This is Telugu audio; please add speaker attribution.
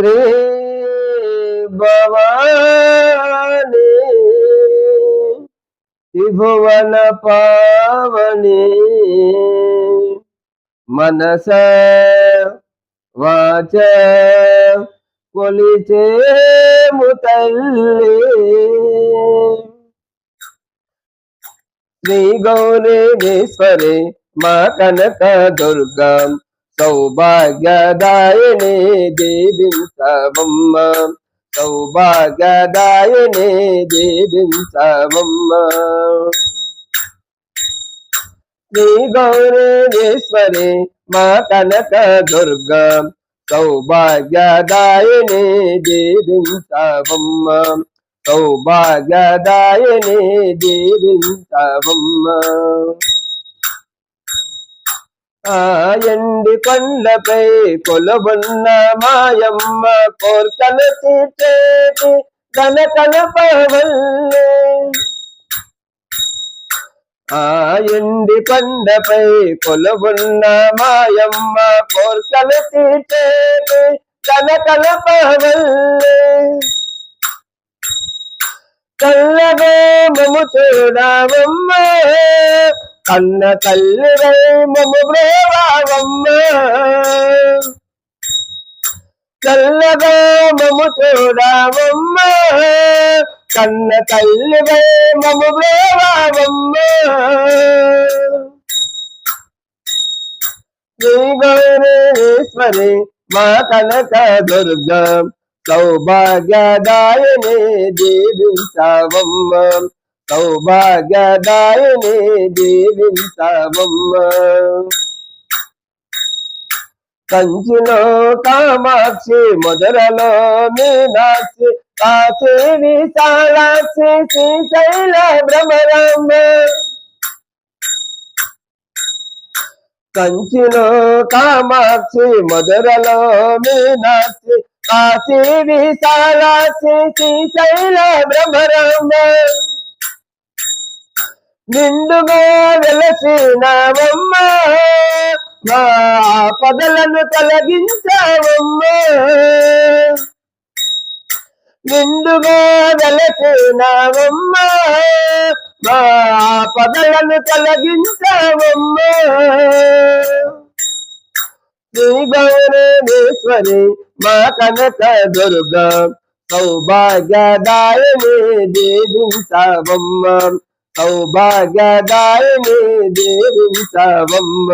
Speaker 1: శ్రీ భవాని. త్రిభువన పావని. మనస వాచ కొలిచేము తల్లి శ్రీ గౌరీశ్వరి మా కనక దుర్గం సౌభాగ్యదాయని దీవించవమ్మ. సౌభాగ్యదాయని దీవించవమ్మ. శ్రీ గౌరేశ్వరి మా కనక దుర్గ సౌభాగ్యదాయని దీవించవమ్మ. సౌభాగ్యదాయని దీవించవమ్మ. ఆ ఎండి పండ్లపై కొలబున్న మాయమ్మ కోర్కలు తీర్చేటి కనకల పవల్లే ఆ ఎండి పండ్లపై కొలబున్న మాయమ్మ కోర్కలు తీర్చేటి కనకల పవల్లే కల్లగా మము చూడవమ్మ కన్న తల్లి మము బ్రేవావమ్మ చల్లగా మము చూడవమ్మ. కన్న తల్లి మము బ్రేవావమ్మ శ్రీ గౌరీశ్వరి మా కనక దుర్గా సౌభాగ్యదాయని దీవించవమ్మ. సౌభాగ్యదాయని దీవించవమ్మ. కంచిలో కామాక్షి మధురలో మీనాక్షి కాశీ విశాలాక్షి శ్రీశైల భ్రమరామ కంచిలో కామాక్షి మధురలో మీనాక్షి కాశీ విశాలాక్షి శ్రీశైల భ్రమరామ నిండుగా వెలసినవమ్మ మా పదలను తొలగించావమ్మా. నిండుగా వెలసినవమ్మ మా పదలను తొలగించవమ్మ. శ్రీ గౌరవేశ్వరి మా కనక దుర్గా సౌభాగ్యదాయని దీవించవమ్మ. సౌభాగ్యదాయని దేవించవమ్మ